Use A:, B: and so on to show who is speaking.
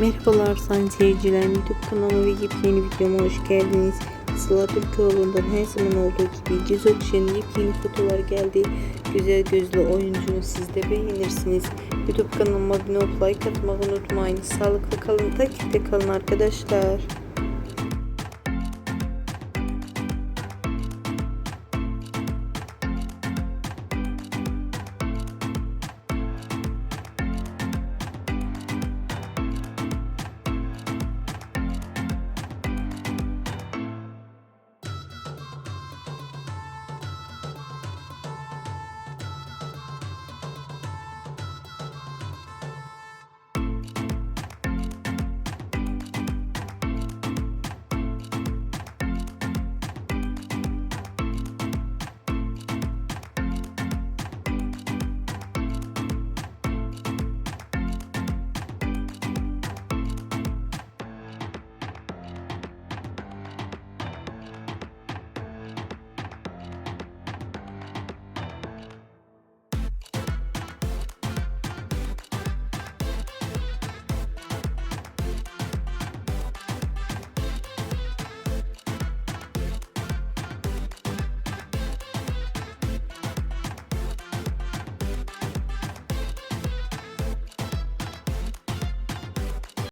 A: Merhabalar sayın seyirciler. YouTube kanalıma ve yepyeni videoma hoş geldiniz. Sıla Türkoğlu'ndan her zaman olduğu gibi Cez Okşen'in yepyeni fotoğraflar geldi. Güzel gözlü oyuncunu siz de beğenirsiniz. YouTube kanalıma abone olup like atmayı unutmayın. Sağlıklı kalın, takipte kalın arkadaşlar.